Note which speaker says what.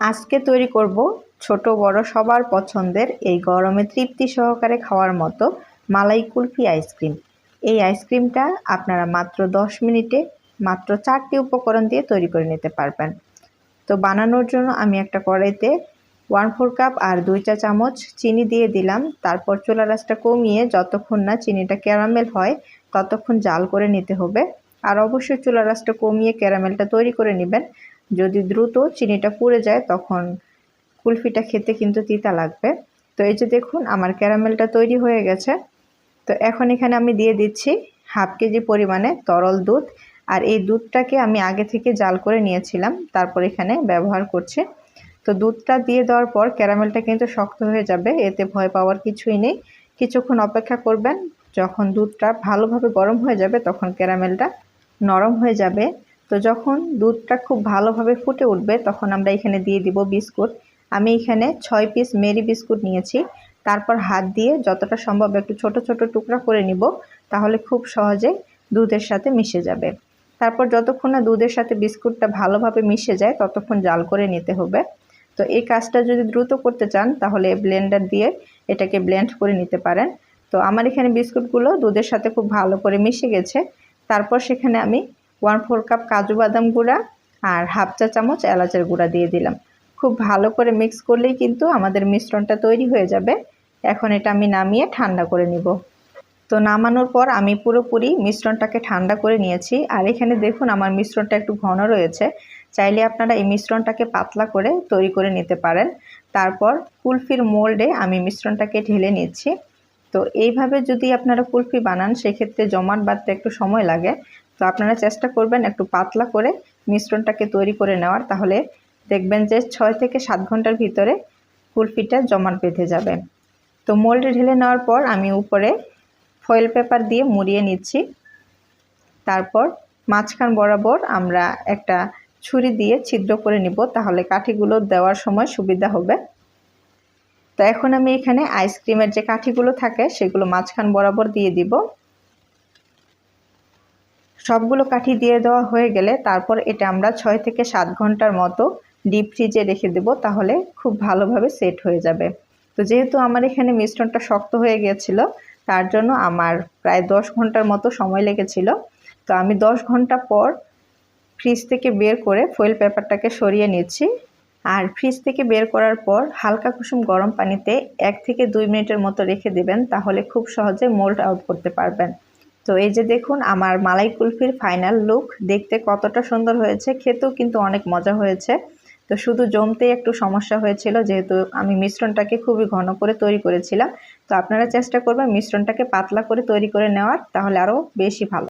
Speaker 1: আজকে তৈরি করব ছোট বড় সবার পছন্দের এই গরমে তৃপ্তি সহকারে খাওয়ার মতো মালাই কুলফি আইসক্রিম। এই আইসক্রিমটা আপনারা মাত্র 10 মিনিটে মাত্র চারটি উপকরণ দিয়ে তৈরি করে নিতে পারবেন। তো বানানোর জন্য আমি একটা কড়াইতে ওয়ান ফোর কাপ আর দুই চা চামচ চিনি দিয়ে দিলাম। তারপর চুলা রাসটা কমিয়ে যতক্ষণ না চিনিটা ক্যারামেল হয়, ততক্ষণ জাল করে নিতে হবে। আর অবশ্যই চুলা রাসটা কমিয়ে ক্যারামেলটা তৈরি করে নেবেন। যদি দ্রুত চিনিটা পুড়ে যায়, তখন কুলফিটা খেতে কিন্তু তিতা লাগবে। তো এই যে দেখুন, আমার ক্যারামেলটা তৈরি হয়ে গেছে। তো এখন এখানে আমি দিয়ে দিচ্ছি হাফ কেজি পরিমাণে তরল দুধ। আর এই দুধটাকে আমি আগে থেকে জাল করে নিয়েছিলাম, তারপর এখানে ব্যবহার করছি। তো দুধটা দিয়ে দেওয়ার পর ক্যারামেলটা কিন্তু শক্ত হয়ে যাবে, এতে ভয় পাওয়ার কিছুই নেই। কিছুক্ষণ অপেক্ষা করবেন, যখন দুধটা ভালোভাবে গরম হয়ে যাবে, তখন ক্যারামেলটা নরম হয়ে যাবে। তো যখন দুধটা খুব ভালোভাবে ফুটে উঠবে, তখন আমরা এখানে দিয়ে দিব বিস্কুট। আমি এখানে ছয় পিস মেরি বিস্কুট নিয়েছি। তারপর হাত দিয়ে যতটা সম্ভব একটু ছোট ছোট টুকরা করে নিব, তাহলে খুব সহজে দুধের সাথে মিশে যাবে। তারপর যতক্ষণ না দুধের সাথে বিস্কুটটা ভালোভাবে মিশে যায়, ততক্ষণ জাল করে নিতে হবে। তো এই কাজটা যদি দ্রুত করতে চান, তাহলে ব্লেন্ডার দিয়ে এটাকে ব্লেন্ড করে নিতে পারেন। তো আমার এখানে বিস্কুটগুলো দুধের সাথে খুব ভালো করে মিশে গেছে। তারপর সেখানে আমি ওয়ান ফোর কাপ কাজু বাদাম গুঁড়া আর হাফ চা চামচ এলাচের গুঁড়া দিয়ে দিলাম। খুব ভালো করে মিক্স করলেই কিন্তু আমাদের মিশ্রণটা তৈরি হয়ে যাবে। এখন এটা আমি নামিয়ে ঠান্ডা করে নিব। তো নামানোর পর আমি পুরোপুরি মিশ্রণটাকে ঠান্ডা করে নিয়েছি। আর এখানে দেখুন আমার মিশ্রণটা একটু ঘন রয়েছে। চাইলে আপনারা এই মিশ্রণটাকে পাতলা করে তৈরি করে নিতে পারেন। তারপর কুলফির মোল্ডে আমি মিশ্রণটাকে ঢেলে নিচ্ছি। তো এইভাবে যদি আপনারা কুলফি বানান, সেক্ষেত্রে জমাট বাঁধতে একটু সময় লাগে। তো আপনারা চেষ্টা করবেন একটু পাতলা করে মিশ্রণটাকে তৈরি করে নেওয়ার। তাহলে দেখবেন যে ছয় থেকে সাত ঘণ্টার ভিতরে কুলফিটা জমাট বেঁধে যাবে। তো মোল্ডে ঢেলে নেওয়ার পর আমি উপরে ফয়েল পেপার দিয়ে মুড়িয়ে নিচ্ছি। তারপর মাঝখান বরাবর আমরা একটা ছুরি দিয়ে ছিদ্র করে নিব। তাহলে কাঠিগুলো দেওয়ার সময় সুবিধা হবে। তো এখন আমি এখানে আইসক্রিমের যে কাঠিগুলো থাকে, সেগুলো মাঝখান বরাবর দিয়ে দিব। সবগুলো কাঠি দিয়ে দেওয়া হয়ে গেলে তারপর এটা আমরা ছয় থেকে সাত ঘণ্টার মতো ডিপ ফ্রিজে রেখে দেব, তাহলে খুব ভালোভাবে সেট হয়ে যাবে। তো যেহেতু আমার এখানে মিশ্রণটা শক্ত হয়ে গিয়েছিল, তার জন্য আমার প্রায় দশ ঘণ্টার মতো সময় লেগেছিল। তো আমি দশ ঘণ্টা পর ফ্রিজ থেকে বের করে ফয়েল পেপারটাকে সরিয়ে নিচ্ছি। আর ফ্রিজ থেকে বের করার পর হালকা কুসুম গরম পানিতে এক থেকে দুই মিনিটের মতো রেখে দেবেন, তাহলে খুব সহজে মোল্ড আউট করতে পারবেন। তো এই যে দেখুন, আমার মালাই কুলফির ফাইনাল লুক দেখতে কতটা সুন্দর হয়েছে, খেতেও কিন্তু অনেক মজা হয়েছে। তো শুধু জমতে একটু সমস্যা হয়েছিল, যেহেতু আমি মিশ্রণটাকে খুবই ঘন করে তৈরি করেছিলাম। তো আপনারা চেষ্টা করবেন মিশ্রণটাকে পাতলা করে তৈরি করে নেওয়ার, তাহলে আরও বেশি ভালো।